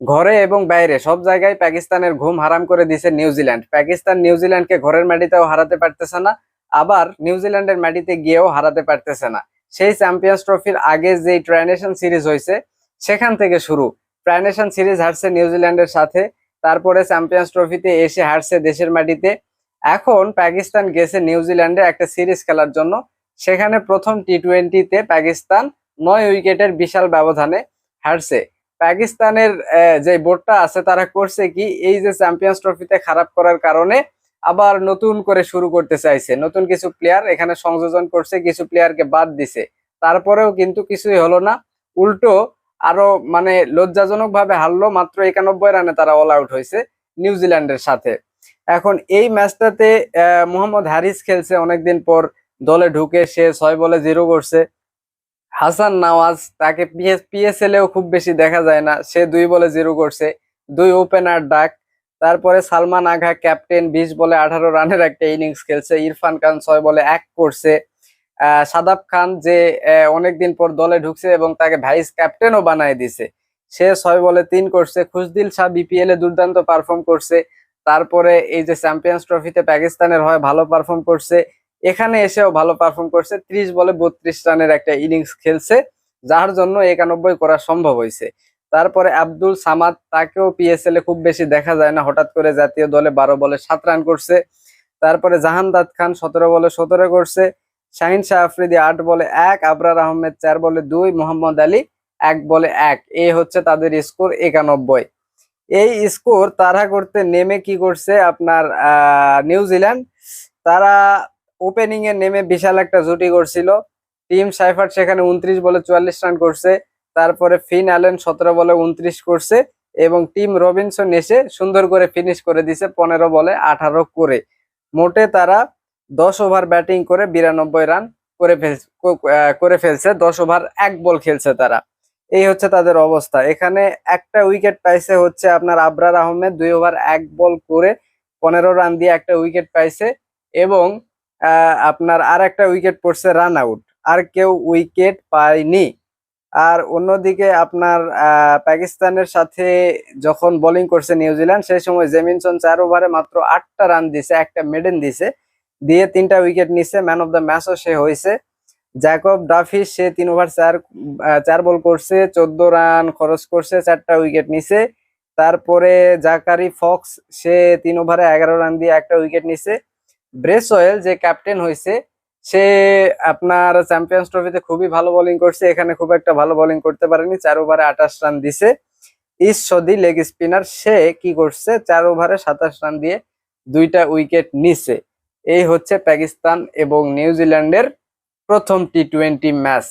ঘরে এবং বাইরে সব জায়গায় পাকিস্তানের ঘুম হারাম করে দিছে নিউজিল্যান্ড। পাকিস্তান নিউজিল্যান্ডকে ঘরের মাটিতেও হারাতে পারতেছে না, আবার নিউজিল্যান্ডের মাটিতে গিয়েও হারাতে পারতেছে না। সেই চ্যাম্পিয়ন্স ট্রফির আগে যে ট্রাইনেশন সিরিজ হয়েছে, সেখান থেকে শুরু। ট্রাইনেশন সিরিজ হারছে নিউজিল্যান্ডের সাথে, তারপরে চ্যাম্পিয়ন্স ট্রফিতে এসে হারছে দেশের মাটিতে। এখন পাকিস্তান গেছে নিউজিল্যান্ডে একটা সিরিজ খেলার জন্য। সেখানে প্রথম টি টোয়েন্টিতে পাকিস্তান নয় উইকেটের বিশাল ব্যবধানে হারছে। পাকিস্তানের যে বোর্ডটা আছে তারা করছে কি, এই যে চ্যাম্পিয়ন্স ট্রফিতে খারাপ করার কারণে আবার নতুন করে শুরু করতে চাইছে। নতুন কিছু প্লেয়ার এখানে সংযোজন করছে, কিছু প্লেয়ারকে বাদ দিছে। তারপরেও কিন্তু কিছুই হলো না। উল্টো আরও মানে লজ্জাজনক ভাবে হারলো মাত্র একানব্বই রানে তারা অল আউট হয়েছে নিউজিল্যান্ডের সাথে। এখন এই ম্যাচটাতে মোহাম্মদ হারিস খেলছে অনেকদিন পর, দলে ঢুকে সে ছয় বলে জিরো করছে। হাসান নওয়াজ, তাকে পিএসএল এও খুব বেশি দেখা যায় না। সে দুই বলে জিরো করছে, দুই ওপেনার ডাক। তারপরে সালমান আঘা ক্যাপ্টেন বিশ বলে আঠারো রানের একটা ইনিংস খেলছে। ইরফান খান ছয় বলে এক করছে। সাদাব খান যে অনেকদিন পর দলে ঢুকছে এবং তাকে ভাইস ক্যাপ্টেনও বানায় দিছে। সে ছয় বলে তিন করছে। খুশদিল শাহ বিপিএল এ দুর্দান্ত পারফর্ম করছে। তারপরে এই যে চ্যাম্পিয়ন্স ট্রফিতে পাকিস্তানের হয় ভালো পারফর্ম করছে। এখানে এসেও ভালো পারফর্ম করছে। ত্রিশ বলে বত্রিশ রানের একটা ইনিংস খেলছে, যার জন্য একানব্বই করা সম্ভব হয়েছে। তারপরে আব্দুল সামাদ, তাকেও পিএসএল এ খুব বেশি দেখা যায় না। হঠাৎ করে জাতীয় দলে বারো বলে সাত রান করছে। তারপরে জাহানদাদ খান সতেরো বলে সতেরো করছে। শাহিন শাহ আফ্রিদি আট বলে এক, আবরার আহমেদ চার বলে দুই, মোহাম্মদ আলী এক বলে এক। এই হচ্ছে তাদের স্কোর একানব্বই। এই স্কোর তারা করতে নেমে কি করছে আপনার নিউজিল্যান্ড? তারা ওপেনিং এ নেমে বিশাল একটা জুটি করছিল টিম সাইফার সেখানে উনত্রিশ বলে চুয়াল্লিশ রান করছে। তারপরে ফিন অ্যালেন সতেরো বলে উনত্রিশ করছে এবং টিম রবিনসন এসে সুন্দর করে ফিনিশ করে দিছে পনেরো বলে আঠারো করে। মোটে তারা দশ ওভার ব্যাটিং করে বিরানব্বই রান করে ফেলছে করে ফেলছে। দশ ওভার এক বল খেলছে তারা। এই হচ্ছে তাদের অবস্থা। এখানে একটা উইকেট পাইছে হচ্ছে আপনার আবরার আহমেদ, দুই ওভার এক বল করে পনেরো রান দিয়ে একটা উইকেট পাইছে এবং আপনার আর একটা উইকেট পড়ছে রান আউট আর কেউ উইকেট পায়নি। আর অন্যদিকে আপনার পাকিস্তানের সাথে যখন বোলিং করছে নিউজিল্যান্ড সেই সময় জেমিনসন চার ওভারে মাত্র আটটা রান দিছে, একটা মেডেন দিছে। দিয়ে তিনটা উইকেট নিছে ম্যান অফ দ্য ম্যাচও সে হয়েছে। জ্যাকব ডাফিস সে তিন ওভার চার চার বল করছে, চোদ্দ রান খরচ করছে, চারটা উইকেট নিছে। তারপরে জাকারি ফক্স, সে তিন ওভারে এগারো রান দিয়ে একটা উইকেট নিছে। ব্রেসওয়েল যে ক্যাপ্টেন হয়েছে, সে আপনার চ্যাম্পিয়ন্স ট্রফিতে খুবই ভালো বোলিং করছে। এখানে খুব একটা ভালো বোলিং করতে পারেনি। চার ওভারে আঠাশ রান দিছে। ইস সদি লেগ স্পিনার সে কি করছে? চার ওভারে সাতাশ রান দিয়ে দুইটা উইকেট নিছে। এই হচ্ছে পাকিস্তান এবং নিউজিল্যান্ডের প্রথম টি টোয়েন্টি ম্যাচ